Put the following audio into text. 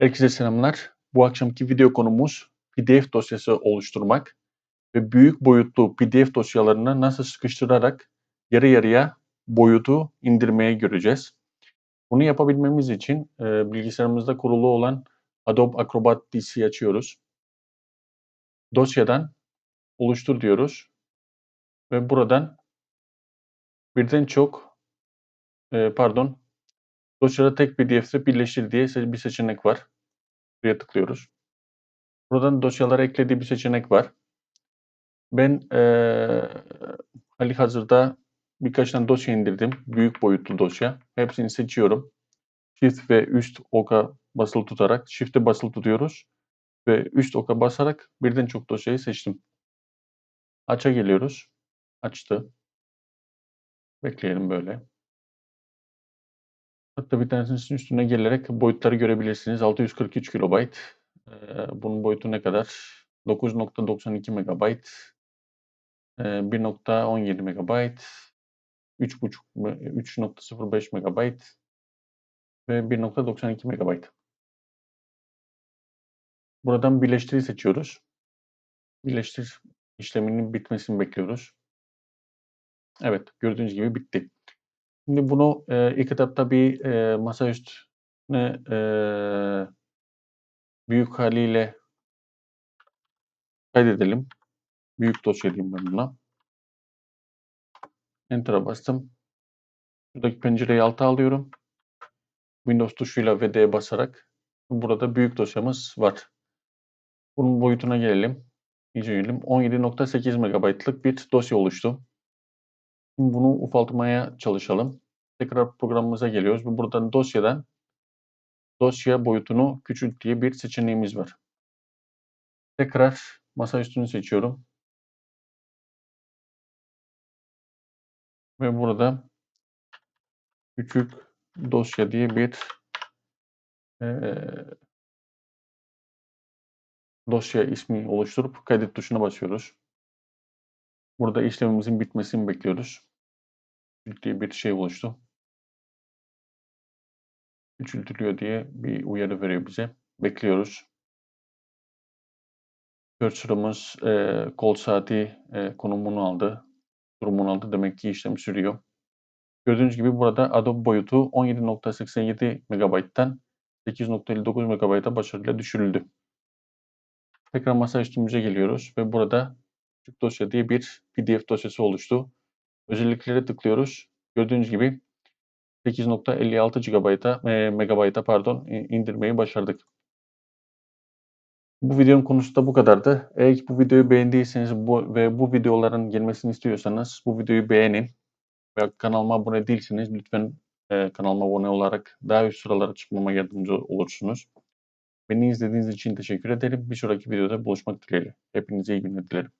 Herkese selamlar. Bu akşamki video konumuz PDF dosyası oluşturmak ve büyük boyutlu PDF dosyalarını nasıl sıkıştırarak yarı yarıya boyutu indirmeye göreceğiz. Bunu yapabilmemiz için e, bilgisayarımızda kurulu olan Adobe Acrobat PC açıyoruz. Dosyadan oluştur diyoruz ve buradan birden çok e, pardon dosyada tek PDF'de birleştir diye bir seçenek var. Buraya tıklıyoruz. Buradan dosyalara eklediği bir seçenek var. Ben eee hali hazırda birkaç tane dosya indirdim. Büyük boyutlu dosya. Hepsini seçiyorum. Shift ve üst oka basılı tutarak, Shift'e basılı tutuyoruz ve üst oka basarak birden çok dosyayı seçtim. Aç'a geliyoruz. Açtı. Bekleyelim böyle. Hatta bir tanesinin üstüne gelerek boyutları görebilirsiniz. 643 KB. Bunun boyutu ne kadar? 9.92 MB. 1.17 MB. 3.5 3.05 MB ve 1.92 MB. Buradan birleştiri seçiyoruz. Birleştir işleminin bitmesini bekliyoruz. Evet, gördüğünüz gibi bitti. Şimdi bunu e, ilk etapta bir e, masaüstüne e, büyük haliyle kaydedelim. Büyük dosya diyeyim ben buna. Enter'a bastım. Şuradaki pencereyi alta alıyorum. Windows tuşuyla D basarak burada büyük dosyamız var. Bunun boyutuna gelelim. İnceleyelim. 17.8 MB'lık bir dosya oluştu. Şimdi bunu ufaltmaya çalışalım. Tekrar programımıza geliyoruz ve buradan dosyadan dosya boyutunu küçült diye bir seçeneğimiz var. Tekrar masa üstünü seçiyorum. Ve burada küçük dosya diye bir e, dosya ismi oluşturup kaydet tuşuna basıyoruz. Burada işlemimizin bitmesini bekliyoruz. Diye bir şey oluştu. Küçültülüyor diye bir uyarı veriyor bize. Bekliyoruz. Cursor'ımız e, kol saati e, konumunu aldı. Durumunu aldı. Demek ki işlem sürüyor. Gördüğünüz gibi burada Adobe boyutu 17.87 MB'den 8.59 MB'a başarıyla düşürüldü. Tekrar masa üstümüze geliyoruz ve burada küçük dosya diye bir PDF dosyası oluştu. Özelliklere tıklıyoruz. Gördüğünüz gibi 8.56 GB'a, e, MB'a pardon indirmeyi başardık. Bu videonun konusu da bu kadardı. Eğer bu videoyu beğendiyseniz bu ve bu videoların gelmesini istiyorsanız bu videoyu beğenin. Ve kanalıma abone değilseniz lütfen e, kanalıma abone olarak daha üst sıralara çıkmama yardımcı olursunuz. Beni izlediğiniz için teşekkür ederim. Bir sonraki videoda buluşmak dileğiyle. Hepinize iyi günler dilerim.